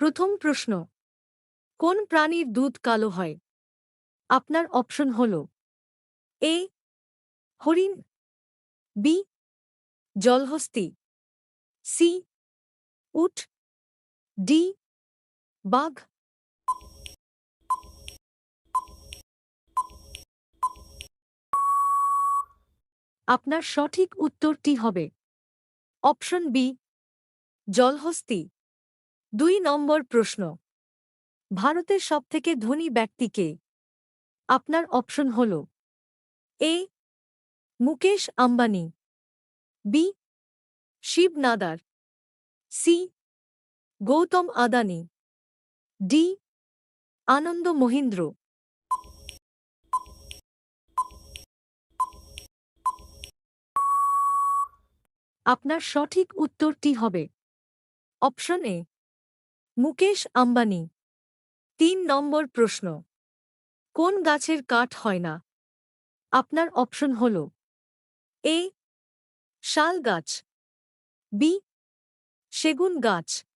প্রথম প্রশ্ন, কোন প্রাণীর দুধ কালো হয়? আপনার অপশন হল, এ, হরিণ, বি, জলহস্তি, সি, উট, ডি, বাঘ। আপনার সঠিক উত্তরটি হবে, অপশন বি, জলহস্তি। দুই নম্বর প্রশ্ন। ভারতের সবথেকে ধনী ব্যক্তিকে আপনার অপশন হল A, Mukesh Ambani, B, Shiv Nadar, C, Gautam Adani, D, Anand Mahindra. আপনার সঠিক উত্তরটি হবে অপশন এ মুকেশ আম্বানি। তিন নম্বর প্রশ্ন। কোন গাছের কাঠ হয় না? আপনার অপশন হল এ, শাল গাছ, বি, সেগুন গাছ,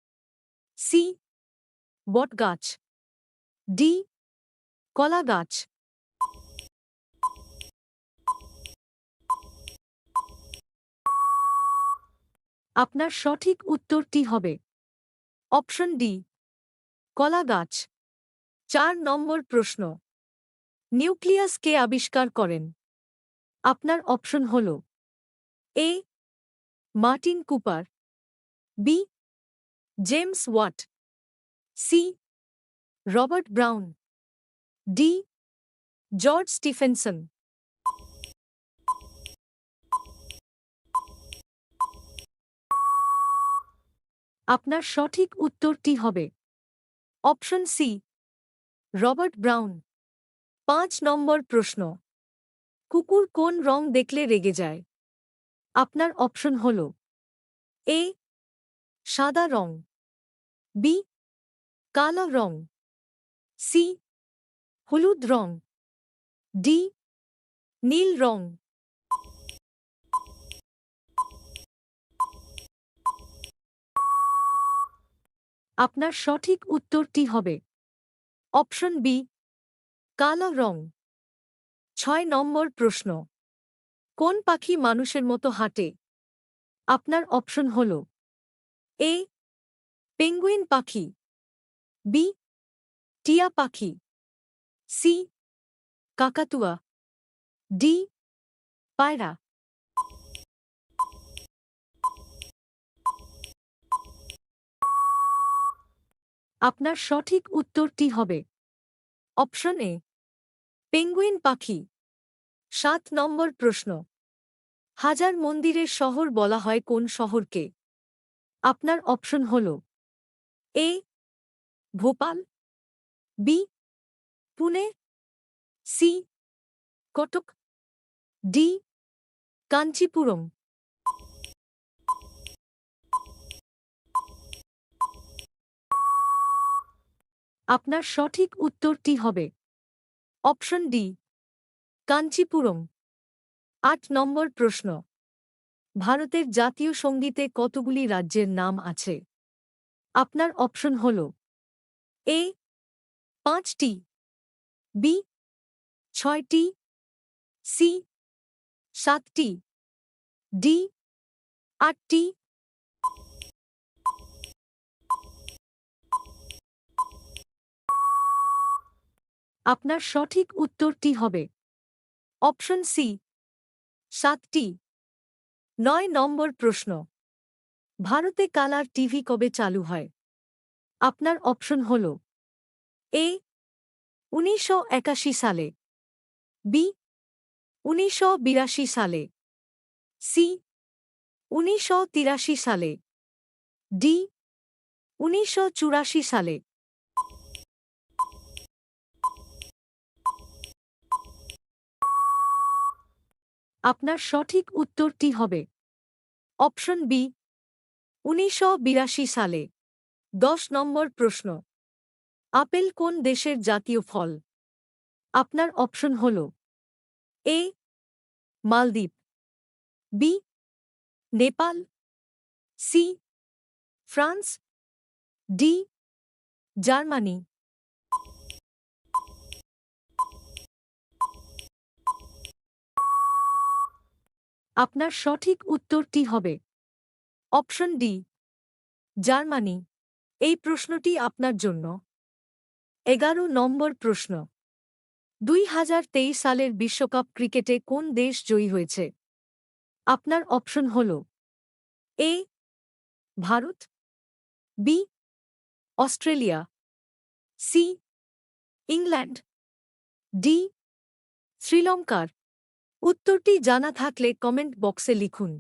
সি, বট গাছ, ডি, কলা গাছ। আপনার সঠিক উত্তরটি হবে অপশন ডি, কলা গাছ। চার নম্বর প্রশ্ন, নিউক্লিয়াস কে আবিষ্কার করেন? আপনার অপশন হল, A, Martin Cooper, B, James Watt, C, Robert Brown, D, George Stephenson. আপনার সঠিক উত্তরটি হবে। Option C, Robert Brown. পাঁচ নম্বর প্রশ্ন, কুকুর কোন রং দেখলে রেগে যায়? আপনার অপশন হল, এ, সাদা রং, বি, কালো রং, সি, হলুদ রং, ডি, নীল রং। আপনার সঠিক উত্তরটি হবে। অপশন বি, কালো রং। ছয় নম্বর প্রশ্ন, কোন পাখি মানুষের মতো হাঁটে? আপনার অপশন হল, এ, পেঙ্গুইন পাখি, বি, টিয়া পাখি, সি, কাকাতুয়া, ডি, পায়রা। আপনার সঠিক উত্তরটি হবে। অপশন এ, পেঙ্গুইন পাখি। সাত নম্বর প্রশ্ন, হাজার মন্দিরের শহর বলা হয় কোন শহরকে? আপনার অপশন হল, A, Bhopal, B, Pune, C, Cuttack, D, Kanchipuram. আপনার সঠিক উত্তরটি হবে। Option D, Kanchipuram. আট নম্বর প্রশ্ন, ভারতের জাতীয় সঙ্গীতে কতগুলি রাজ্যের নাম আছে? আপনার অপশন হল, এ, পাঁচটি, বি, ছয়টি, সি, সাতটি, ডি, আটটি। আপনার সঠিক উত্তরটি হবে। Option C. সাতটি। নয় নম্বর প্রশ্ন। ভারতে কালার টিভি কবে চালু হয়? আপনার অপশন হল এ, উনিশশো একাশি সালে, বি, উনিশশো বিরাশি সালে, সি, উনিশশো তিরাশি সালে, ডি, উনিশশো চুরাশি সালে। আপনার সঠিক উত্তরটি হবে। অপশন বি, উনিশশো বিরাশি সালে। দশ নম্বর প্রশ্ন, আপেল কোন দেশের জাতীয় ফল? আপনার অপশন হল, A, Maldives, B, Nepal, C, France, D, Germany. আপনার সঠিক উত্তরটি হবে। Option D, Germany. এই প্রশ্নটি আপনার জন্য। এগারো নম্বর প্রশ্ন। দুই হাজার তেইশ সালের বিশ্বকাপ ক্রিকেটে কোন দেশ জয়ী হয়েছে? আপনার অপশন হল, A, Bharat, B, Australia, C, England, D, শ্রীলঙ্কার। উত্তরটি জানা থাকলে কমেন্ট বক্সে লিখুন।